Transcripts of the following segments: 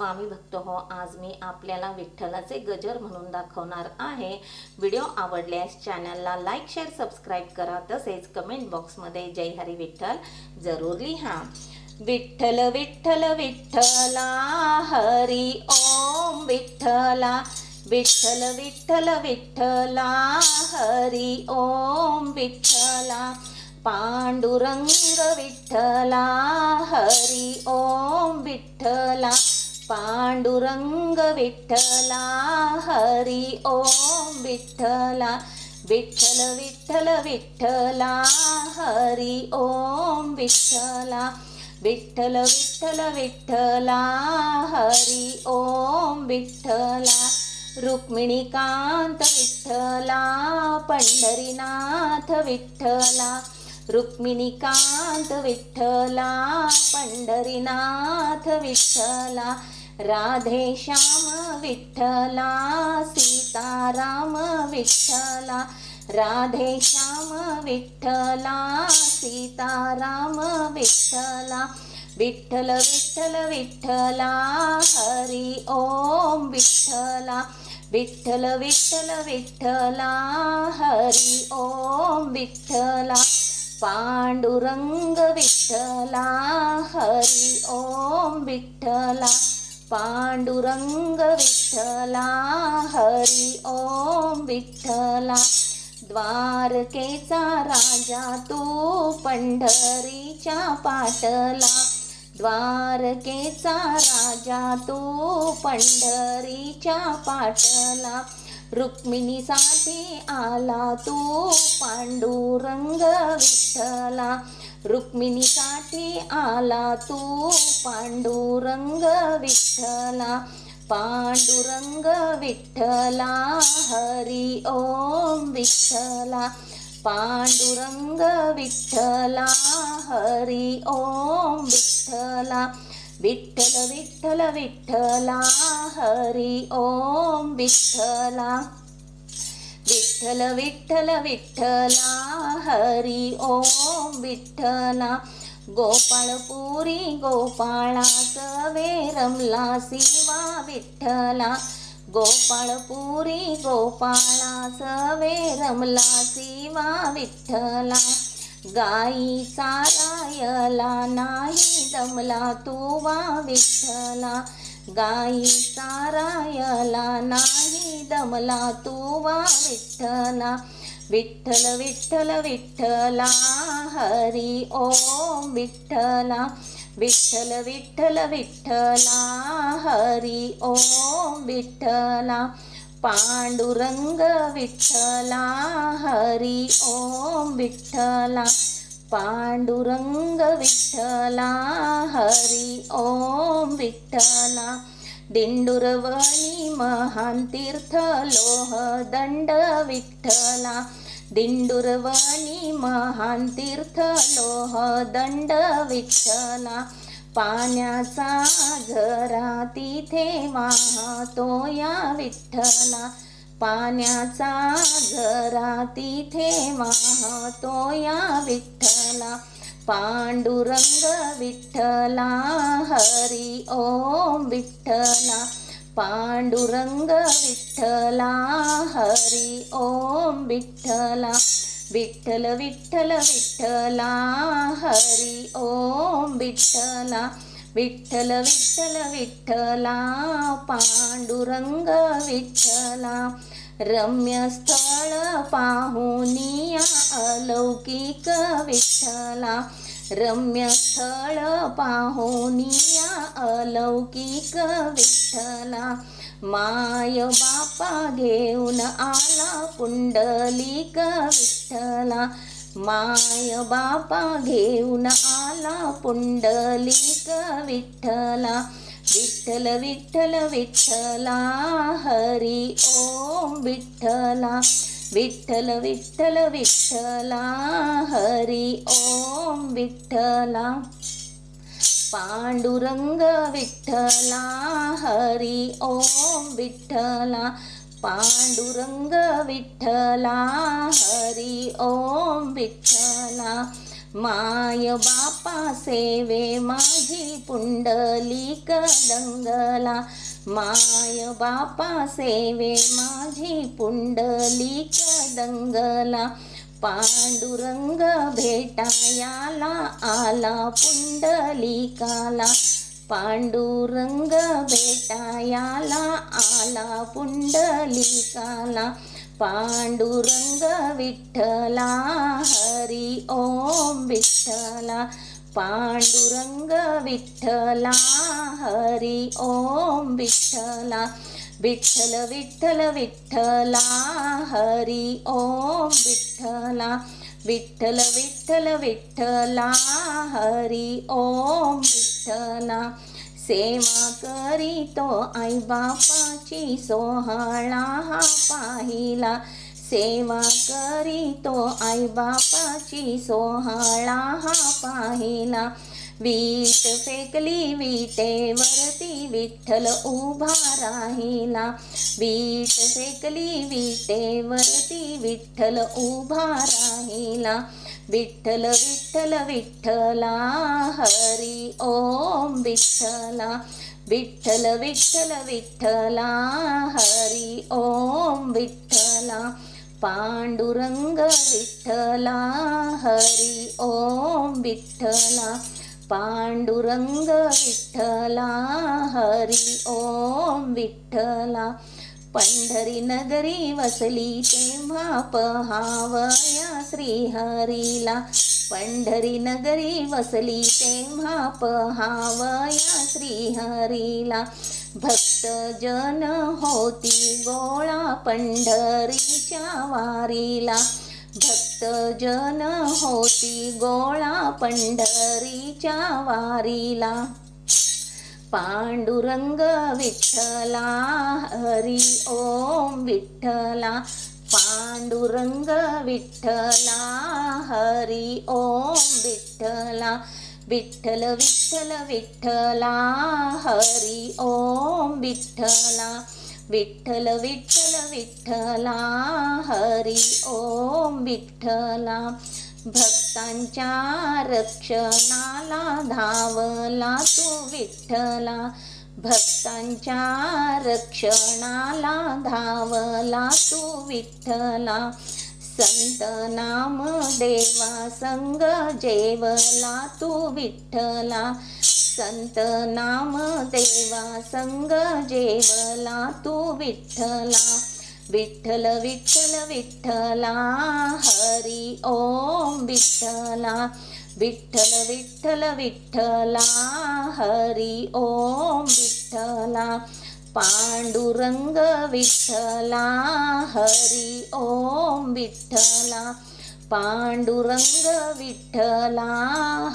स्वामी भक्त हो आज मी आपल्याला विठ्ठलाचे गजर म्हणून दाखवणार आहे. व्हिडिओ आवडल्यास चॅनलला लाईक शेअर सबस्क्राईब करा. तसेच कमेंट बॉक्समध्ये जय हरी विठ्ठल जरूर लिहा. विठ्ठल विठ्ठल विठ्ठला हरी ओम विठ्ठला. विठ्ठल विठ्ठल विठ्ठला हरी ओम विठ्ठला. पांडुरंग विठ्ठला हरी ओम विठ्ठला. पांडुरंग विठ्ठला हरी ओम विठ्ठला विठ्ठल विठ्ठल विठ्ठला हरी ओम विठ्ठला विठ्ठल विठ्ठल विठ्ठला हरी ओम विठ्ठला रुक्मिणीकांत विठ्ठला पंढरीनाथ विठ्ठला रुक्मिणीकांत विठ्ठला पंढरीनाथ विठ्ठला राधे श्याम विठ्ठला सीताराम विठ्ठला राधे श्याम विठ्ठला सीताराम विठ्ठला विठ्ठल विठ्ठल विठ्ठला हरी ओम विठ्ठला विठ्ठल विठ्ठल विठ्ठला हरी ओम विठ्ठला पांडुरंग विठ्ठला हरि ओम विठ्ठला पांडुरंग विठ्ठला हरि ओम विठ्ठला. द्वारकेचा राजा तो पंढरीच्या पाटला. द्वारकेचा राजा तो पंढरीच्या पाटला. रुक्मिणीसाठी आला तो पांडुरंग विठ्ठला रुक्मिणीसाठी आला तू पांडुरंग विठ्ठला. पांडुरंग विठ्ठला हरी ओम विठ्ठला. पांडुरंग विठ्ठला हरी ओम विठ्ठला. विठ्ठल विठ्ठल विठ्ठला हरी ओम विठ्ठला. विठ्ठल विठ्ठल विठ्ठला हरी ओम विठ्ठला. गोपाळपुरी गोपाळास रमला शिवा विठ्ठला. गोपाळपुरी गोपाळास रमला शिवा विठ्ठला. गाई सारायला नाही दमला तू वा विठ्ठला. गाई सारायला नाही दमला तू वा विठ्ठला. विठ्ठल विठ्ठल विठ्ठला हरी ओम विठ्ठला. विठ्ठल विठ्ठल विठ्ठला हरी ओम विठ्ठला. पांडुरंग विठ्ठला हरी ओम विठ्ठला. पांडुरंग विठ्ठला हरी ओम विठ्ठला दिंडुरवणी महान तीर्थ लोह दंड विठ्ठला दिंडुरवणी महान तीर्थ लोह दंड विठ्ठला पाण्याचा झरा तिथे वाहतो या विठ्ठला पाण्याचा झरा तिथे वाहतो या विठ्ठला. पांडुरंग विठ्ठला हरी ओम विठ्ठला पांडुरंग विठ्ठला हरी ओम विठ्ठला विठ्ठल विठ्ठल विठ्ठला हरी ओम विठ्ठला विठ्ठल विठ्ठल विठ्ठला पांडुरंग विठ्ठला रम्य स्थळ पाहुनिया अलौकिक विठ्ठला. रम्य स्थळ पाहुनिया अलौकिक विठ्ठला. माय बापा घेऊन आला पुंडलिक विठ्ठला. माय बापा घेऊन आला पुंडलिक विठ्ठला. विठ्ठल विठ्ठल विठ्ठला हरी ओम विठ्ठला. विठ्ठल विठ्ठल विठ्ठला हरी ओम विठ्ठला. पांडुरंग विठ्ठला हरी ओम विठ्ठला. पांडुरंग विठ्ठला हरी ओम विठ्ठला. माय बापा सेवे माझी पुंडलिक दंगला माय बापा सेवे माझी पुंडलिक दंगला पांडुरंग भेटायाला आला पुंडलिकाला. पांडुरंग भेटायाला आला पुंडलिकाला. पांडुरंग विठ्ठला हरी ओम विठ्ठला पांडुरंग विठ्ठला हरी ओम विठ्ठला विठ्ठल विठ्ठल विठ्ठला हरी ओम विठ्ठला विठ्ठल विठ्ठल विठ्ठला हरी ओम विठ्ठला। सेवा करीतो आई बापाची सोहळा हा पाहिला. सेवा करीतो आई बापाची सोहळा हा पाहिला. वीट फेकली विटेवरती विठ्ठल उभा राहिला. वीट फेकली विटेवरती विठ्ठल उभा राहिला. विठ्ठल विठ्ठल विठ्ठला हरी ओम विठ्ठला. विठ्ठल विठ्ठल विठ्ठला हरी ओम विठ्ठला. पांडुरंग विठ्ठला हरि ओम विठ्ठला. पांडुरंग विठ्ठला हरि ओम विठ्ठला. पंढरी नगरी वसली तेव्हा पहावया श्रीहरीला पंढरी नगरी वसली तेव्हा पहावया श्रीहरीला. भक्त जन होती गोळा पंढरीच्या वारीला. भक्त जन होती गोळा पंढरीच्या वारीला. पांडुरंग विठ्ठला हरी ओम विठ्ठला. पांडुरंग विठ्ठला हरी ओम विठ्ठला विठ्ठल विठ्ठल विठ्ठला हरी ओम विठ्ठला विठ्ठल विठ्ठल विठ्ठला हरी ओम विठ्ठला भक्तांच्या रक्षणाला धावला तू विठ्ठला भक्तांच्या रक्षणाला धावला तू विठ्ठला. संत नाम देवा संग जेवला तू विठ्ठला. संत नाम देवा संग जेवला तू विठ्ठला. विठ्ठल विठ्ठल विठ्ठला हरी ओम विठ्ठला. विठ्ठल विठ्ठल विठ्ठला हरी ओम विठ्ठला पांडुरंग विठ्ठला हरी ओम विठ्ठला पांडुरंग विठ्ठला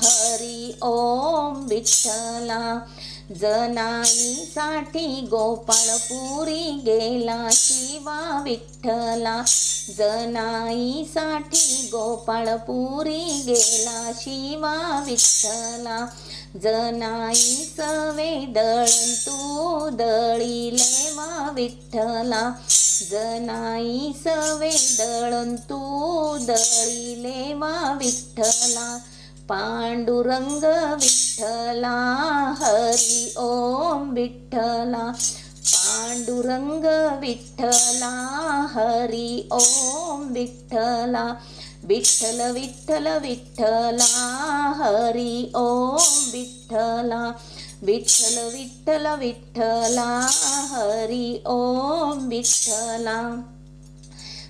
हरी ओम विठ्ठला जनाईसाठी गोपाळपुरी गेला शिवा विठ्ठला. जनाईसाठी गोपाळपुरी गेला शिवा विठ्ठला. जनाई सवे दळण तू दळीले वा विठ्ठला. जनाई सवे दळण तू दळीले वा विठ्ठला. पांडुरंग विठ्ठला हरी ओम विठ्ठला. पांडुरंग विठ्ठला हरी ओम विठ्ठला. विठ्ठल विठ्ठल विठ्ठला हरी ओम विठ्ठला. विठ्ठल विठ्ठल विठ्ठला हरी ओम विठ्ठला.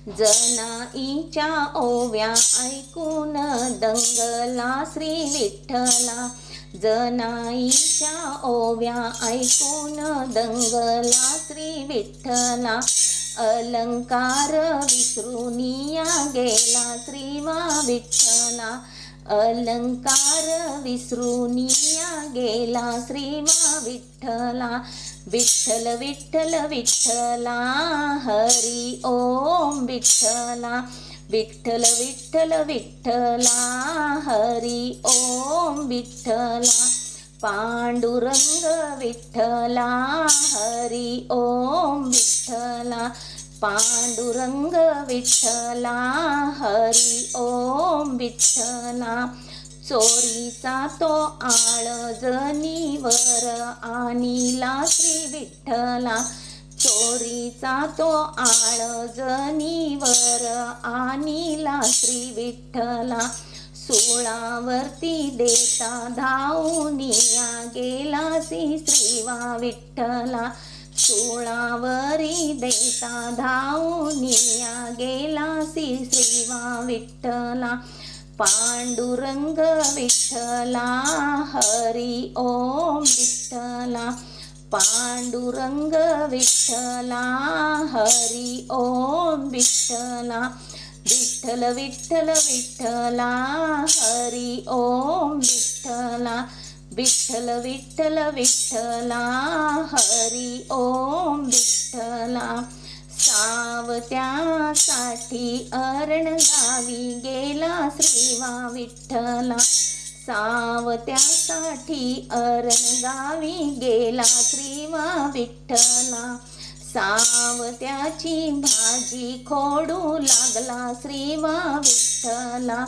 जनाईच्या ओव्या ऐकून दंगला श्री विठ्ठला. जनाईच्या ओव्या ऐकून दंगला श्री विठ्ठला. अलंकार विसरून गेला श्रीमा विठ्ठला. अलंकार विसरून गेला श्रीमा विठ्ठला. विठ्ठल विठ्ठल विठ्ठला हरी ओम विठ्ठला. विठ्ठल विठ्ठल विठ्ठला हरी ओम विठ्ठला. पांडुरंग विठ्ठला हरी ओम विठ्ठला. पांडुरंग विठ्ठला हरी ओम विठ्ठला. चोरीचा तो आळ जनीवर आणिला श्री विठ्ठला. चोरीचा तो आळ जनीवर आणिला श्री विठ्ठला. सोळावरती देता धावूनिया गेलासी श्रीवा विठ्ठला. सोळावरी देता धावूनिया गेलासी श्रीवा विठ्ठला. पांडुरंग विठ्ठला हरी ओम विठ्ठला. पांडुरंग विठ्ठला हरी ओम विठ्ठला. विठ्ठल विठ्ठल विठ्ठला हरी ओम विठ्ठला. विठ्ठल विठ्ठल विठ्ठला हरी ओम विठ्ठला. सावत्यासाठी अरण गावी गेला श्रीवा विठ्ठला. सावत्यासाठी अरण गावी गेला श्रीवा विठ्ठला. सावत्याची भाजी खोडू लागला श्रीवा विठ्ठला.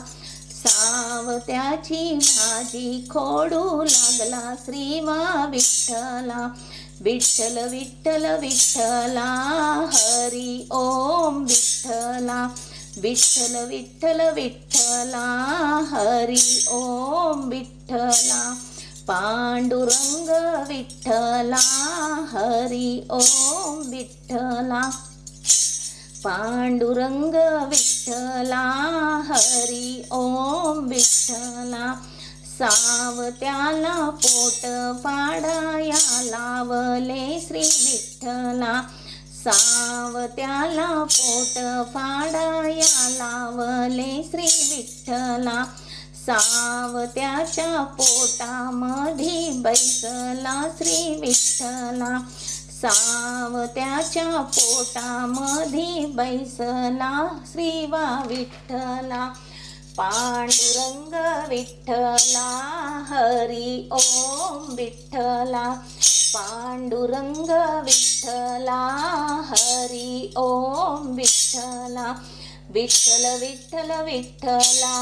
सावत्याची भाजी खोडू लागला श्रीवा विठ्ठला. विठ्ठल विठ्ठल विठ्ठला हरी ओम विठ्ठला. विठ्ठल विठ्ठल विठ्ठला हरी ओम विठ्ठला. पांडुरंग विठ्ठला हरी ओम विठ्ठला. पांडुरंग विठ्ठला हरी ओम विठ्ठला. सावत्याला पोट पाडाया लावले श्री विठ्ठला. सावत्याला पोट पाडाया लावले श्री विठ्ठला. सावत्याच्या पोटामध्ये बैसला श्री विठ्ठला. सावत्याच्या पोटामध्ये बैसला श्रीवा विठ्ठला. पांडुरंग विठ्ठला हरी ओम विठ्ठला. पांडुरंग विठ्ठला हरी ओम विठ्ठला. विठ्ठल विठ्ठल विठ्ठला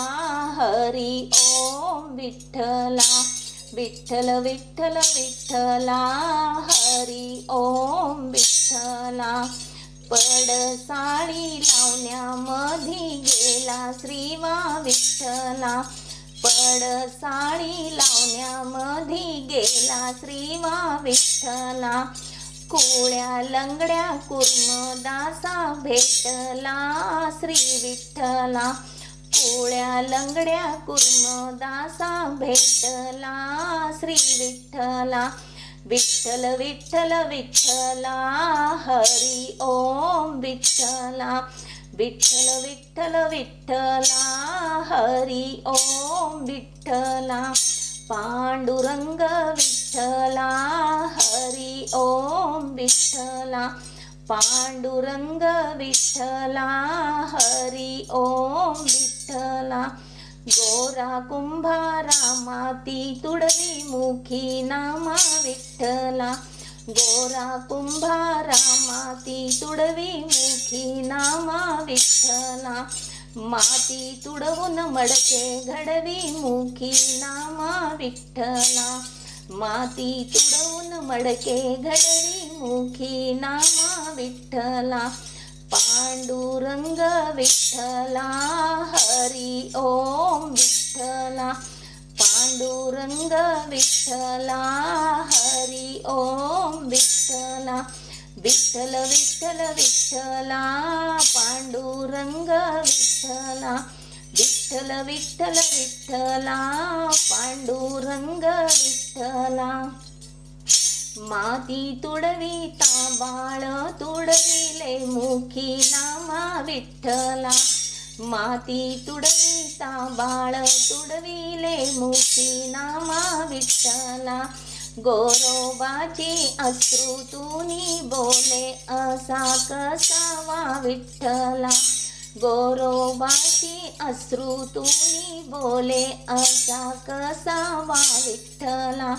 हरी ओम विठ्ठला. विठ्ठल विठ्ठल विठ्ठला हरी ओम विठ्ठला. पडसाळी लावण्यामध्ये गेला श्रीवा विठ्ठला पडसाळी लावण्यामध्ये गेला श्रीवा विठ्ठला कोळ्या लंगड्या कुर्मदासा भेटला श्री विठ्ठला कोळ्या लंगड्या कुर्मदासा भेटला श्री विठ्ठला विठ्ठल विठ्ठल विठ्ठला हरी ओम विठ्ठला. विठ्ठल विठ्ठल विठ्ठला हरी ओम विठ्ठला. पांडुरंग विठ्ठला हरी ओम विठ्ठला. पांडुरंग विठ्ठला हरी ओम विठ्ठला. गोरा कुंभारा माती तुडवी मुखी नामा विठ्ठला. गोरा कुंभारा माती तुडवी मुखी नामा विठ्ठला. माती तुडवून मडके घडवी मुखी नामा विठ्ठला. माती तुडवून मडके घडवी मुखी नामा विठ्ठला. पांडुरंग विठ्ठला हरी ओम विठ्ठला. पांडुरंग विठ्ठला हरी ओम विठ्ठला. विठ्ठल विठ्ठल विठ्ठला पांडुरंग विठ्ठला. विठ्ठल विठ्ठल विठ्ठला पांडुरंग विठ्ठला. माती तुडवी बाळ तुडविले मुखी नामा विठ्ठला. माती तुडवी बाळ तुडविले मुखी नामा विठ्ठला. गोरोबाची अश्रुतुनी बोले असा कसावा विठ्ठला. गोरोबाची अश्रुतुनी बोले असा कसावा विठ्ठला.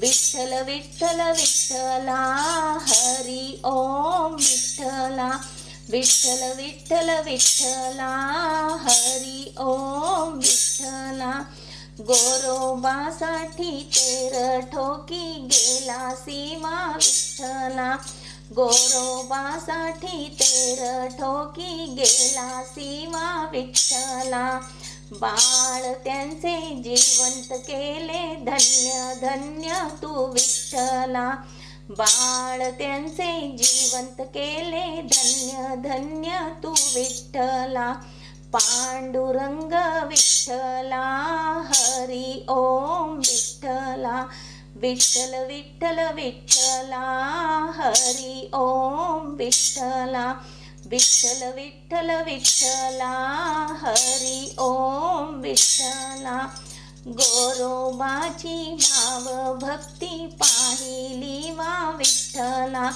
विठ्ठल विठ्ठल विठ्ठला हरी ओम विठ्ठला. विठ्ठल विठ्ठल विठ्ठला हरी ओम विठ्ठला. गोरोबासाठी तेर ठोकी गेला सीमा विठ्ठला. गोरोबासाठी तेर ठोकी गेला सीमा विठ्ठला. बाळ त्यांचे जिवंत केले. धन्य धन्य तू विठ्ठला. बाळ त्यांचे जिवंत केले. धन्य धन्य तू विठ्ठला. पांडुरंग विठ्ठला हरी ओम विठ्ठला. विठ्ठल विठ्ठल विठ्ठला हरी ओम विठ्ठला. विठ्ठल विठ्ठल विठ्ठला हरी ओम विठ्ठला. गोरोबाची भाव भक्ती पाहिली वा विठ्ठला.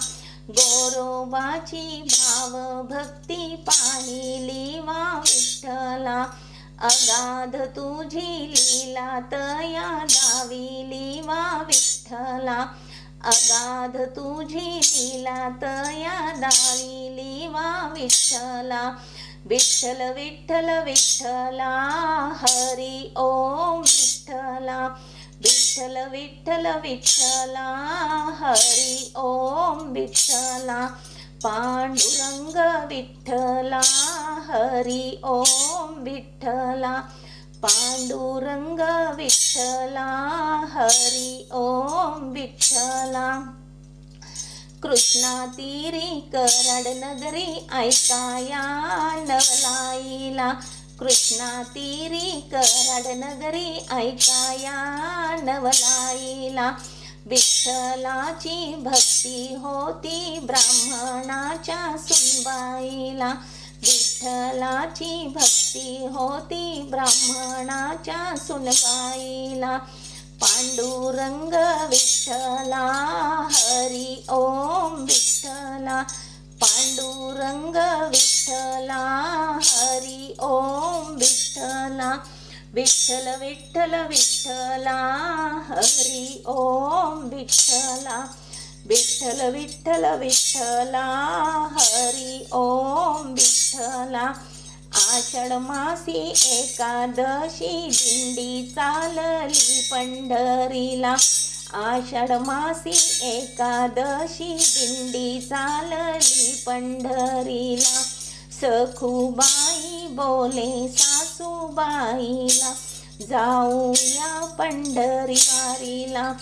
गोरोबाची भाव भक्ती पाहिली वा विठ्ठला. अगाध तुझी लीला तया दाविली वा विठ्ठला. अगाध तुझी तिला तया दाविली वा विठ्ठला. विठ्ठल विठ्ठल विठ्ठला हरी ओम विठ्ठला. विठ्ठल विठ्ठल विठ्ठला हरी ओम विठ्ठला. पांडुरंग विठ्ठला हरी ओम विठ्ठला. पांडुरंग विठ्ठला हरी ओम विठ्ठला कृष्णा तीरी कराड नगरी ऐकाया नवलाईला. कृष्णा तीरी कराड नगरी ऐकाया नवलाईला. विठ्ठलाची भक्ती होती ब्राह्मणाच्या सुनबाईला. विठ्ठलाची भक्ती होती ब्राह्मणाच्या सुनबाईला. पांडुरंग विठ्ठला हरी ओम विठ्ठला पांडुरंग विठ्ठला हरी ओम विठ्ठला विठ्ठल विठ्ठल विठ्ठला हरी ओम विठ्ठला विठ्ठल विठ्ठल विठ्ठला हरी ओम विठ्ठला. आषाढ मासी एकादशी दिंडी चालली पंढरीला. आषाढ मासी एकादशी दिंडी चालली पंढरीला. सखूबाई बोले सासूबाईला जाऊया पंढरी वारीला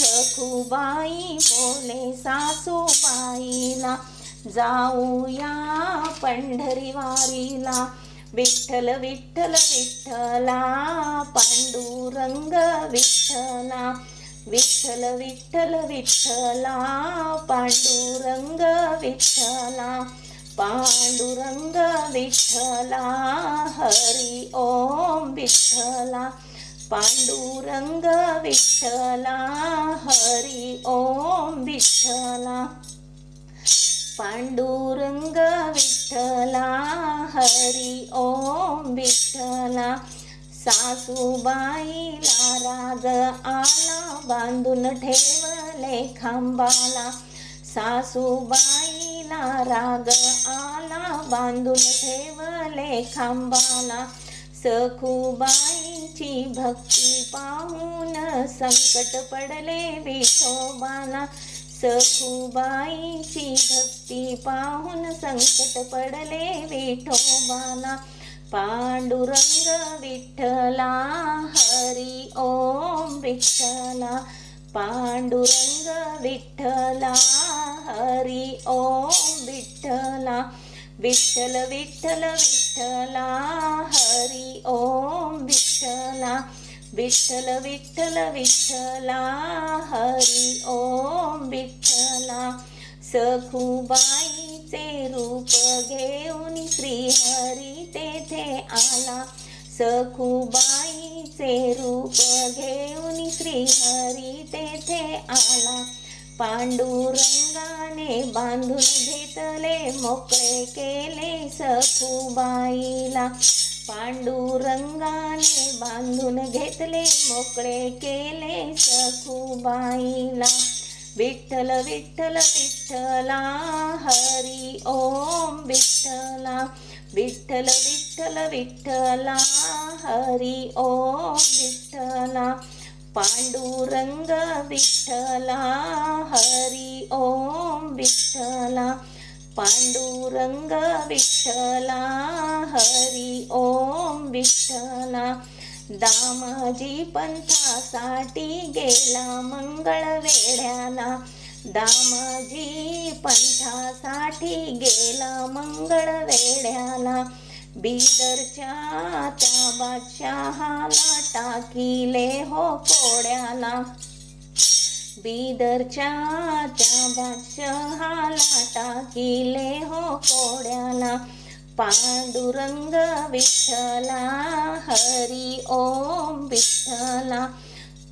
सखूबाई बोले सासूबाईला जाऊया पंढरी वारीला विठ्ठल विठ्ठल विठ्ठला पांडुरंग विठ्ठला. विठ्ठल विठ्ठल विठ्ठला पांडुरंग विठ्ठला. पांडुरंग विठ्ठला हरी ओम विठ्ठला. पांडुरंग विठ्ठला हरी ओम विठ्ठला. पांडुरंग विठ्ठला हरी ओम विठ्ठला. सासूबाईला राग आला बांधून ठेवले खांबाला. सासूबाईला राग आला बांधून ठेवले खांबाला. सखूबाईची भक्ती पाहून संकट पडले विठोबाला. सखूबाईची भक्ती पाहून संकट पडले विठोबाला. पांडुरंग विठ्ठला हरी ओम विठ्ठला. पांडुरंग विठ्ठला हरी ओम विठ्ठला. विठ्ठल विठ्ठल विठ्ठला हरी ओम विठ्ठला. विठ्ठल विठ्ठल विठ्ठला हरी ओम विठ्ठला. सखूबाईचे रूप घेऊन श्रीहरी तेथे आला. सखूबाईचे रूप घेऊन श्रीहरी तेथे आला. पांडुरंगाने बांधून घेतले मोकळे केले सखूबाईला. पांडुरंगाने बांधून घेतले मोकळे केले सखूबाईला. विठ्ठल विठ्ठल विठ्ठला हरी ओम विठ्ठला. विठ्ठल विठ्ठल विठ्ठला हरी ओम विठ्ठला. पांडुरंग विठ्ठला हरी ओम विठ्ठला. पांडुरंग विठ्ठला हरी ओम विठ्ठला. दामाजी पंथासाठी गेला मंगळ वेड्याला दामाजी पंथासाठी गेला मंगळ वेड्याला बिदरच्या त्या बादशहाला टाकीले हो कोड्याला. बिदरच्या त्या बादशहाला टाकिले हो कोड्याला. पांडुरंग विठ्ठला हरी ओम विठ्ठला.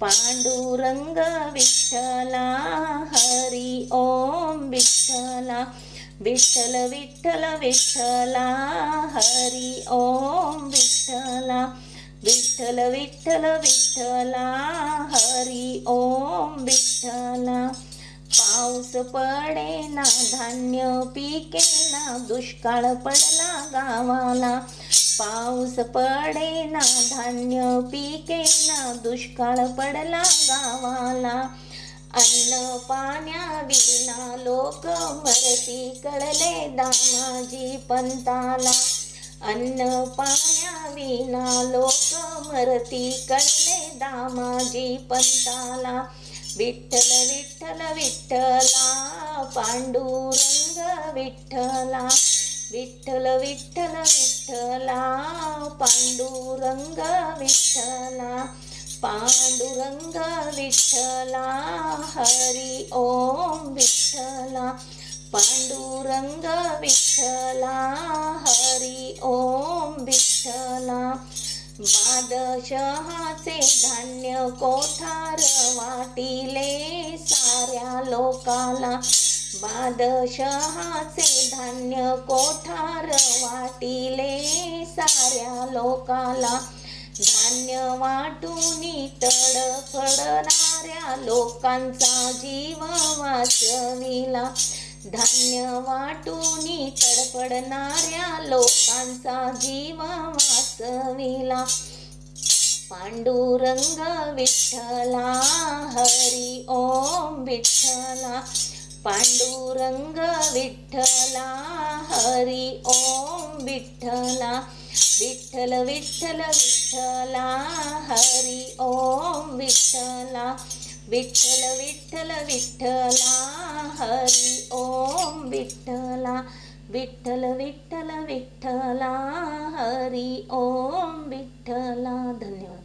पांडुरंग विठ्ठला हरी ओम विठ्ठला. विठ्ठल विठ्ठल विठ्ठला हरी ओम विठ्ठला. विठ्ठल विठ्ठल विठ्ठला हरी ओम विठ्ठला. पाऊस पडे ना धान्य पिके ना दुष्काळ पडला गावाला. पाऊस पडे ना धान्य पिके ना दुष्काळ पडला गावाला. अन्न पाण्या विना लोक मरती कळले दामाजी पंताला. अन्न पाण्याविना लोक मरती. कळले दामाजी पंताला. विठ्ठल विठ्ठल विठ्ठला. पांडुरंग विठ्ठला. विठ्ठल विठ्ठल विठ्ठला. पांडुरंग विठ्ठला. पांडुरंग विठ्ठला. हरी ओम विठ्ठला. पांडुरंग विठ्ठला हरी ओम विठ्ठला. बादशहाचे धान्य कोठार वाटिले साऱ्या लोकाला. बादशहाचे धान्य कोठार वाटिले साऱ्या लोकाला. धान्य वाटून तडफडणाऱ्या लोकांचा जीव वाचविला. धान्य वाटून तडफडणाऱ्या लोकांचा जीव वाचविला. पांडुरंग विठ्ठला हरी ओम विठ्ठला. पांडुरंग विठ्ठला हरी ओम विठ्ठला. विठ्ठल विठ्ठल विठ्ठला हरी ओम विठ्ठला. विठ्ठल विठ्ठल विठ्ठला हरी ओम विठ्ठला विठ्ठल विठ्ठल विठ्ठला हरी ओम विठ्ठला धन्यवाद